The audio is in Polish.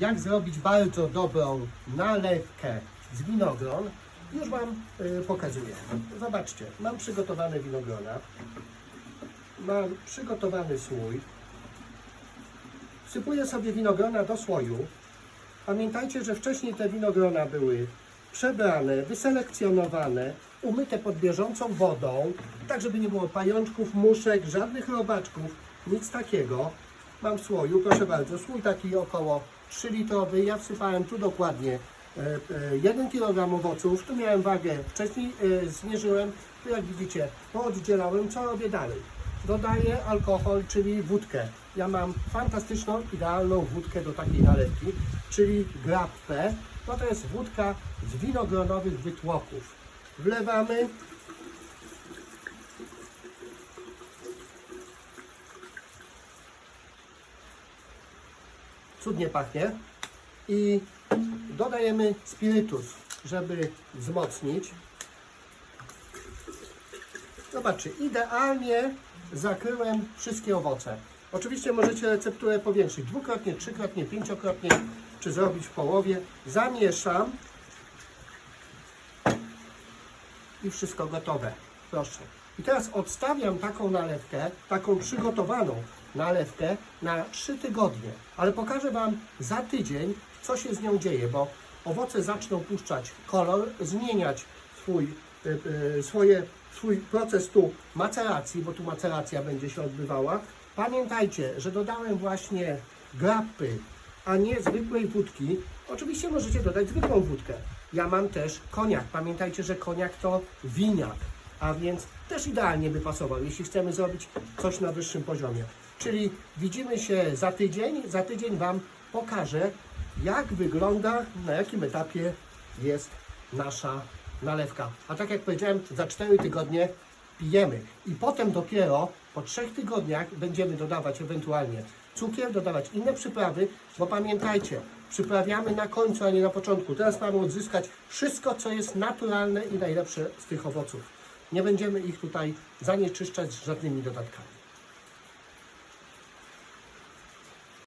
jak zrobić bardzo dobrą nalewkę z winogron, już Wam y, pokazuję. Zobaczcie, mam przygotowane winogrona, mam przygotowany słój, wsypuję sobie winogrona do słoju. Pamiętajcie, że wcześniej te winogrona były przebrane, wyselekcjonowane, umyte pod bieżącą wodą, tak żeby nie było pajączków, muszek, żadnych robaczków, nic takiego. Mam słoju, proszę bardzo, słój taki około 3 litrowy. Ja wsypałem tu dokładnie e, e, 1 kg owoców. Tu miałem wagę, wcześniej e, zmierzyłem. Tu jak widzicie, pooddzielałem. Co robię dalej? Dodaję alkohol, czyli wódkę. Ja mam fantastyczną, idealną wódkę do takiej nalewki, czyli grappę. No to jest wódka z winogronowych wytłoków. Wlewamy. Cudnie pachnie. I dodajemy spirytus, żeby wzmocnić. Zobaczcie, idealnie zakryłem wszystkie owoce. Oczywiście możecie recepturę powiększyć dwukrotnie, trzykrotnie, pięciokrotnie, czy zrobić w połowie. Zamieszam i wszystko gotowe. Proszę. I teraz odstawiam taką nalewkę, taką przygotowaną nalewkę na 3 tygodnie. Ale pokażę Wam za tydzień, co się z nią dzieje, bo owoce zaczną puszczać kolor, zmieniać swój, y, y, swoje, swój proces tu maceracji, bo tu maceracja będzie się odbywała. Pamiętajcie, że dodałem właśnie grappy, a nie zwykłej wódki. Oczywiście możecie dodać zwykłą wódkę. Ja mam też koniak. Pamiętajcie, że koniak to winiak, a więc też idealnie by pasował, jeśli chcemy zrobić coś na wyższym poziomie. Czyli widzimy się za tydzień. Za tydzień Wam pokażę, jak wygląda, na jakim etapie jest nasza nalewka. A tak jak powiedziałem, za 4 tygodnie pijemy. I potem dopiero po 3 tygodniach będziemy dodawać ewentualnie cukier, dodawać inne przyprawy, bo pamiętajcie, przyprawiamy na końcu, a nie na początku. Teraz mamy odzyskać wszystko, co jest naturalne i najlepsze z tych owoców. Nie będziemy ich tutaj zanieczyszczać żadnymi dodatkami.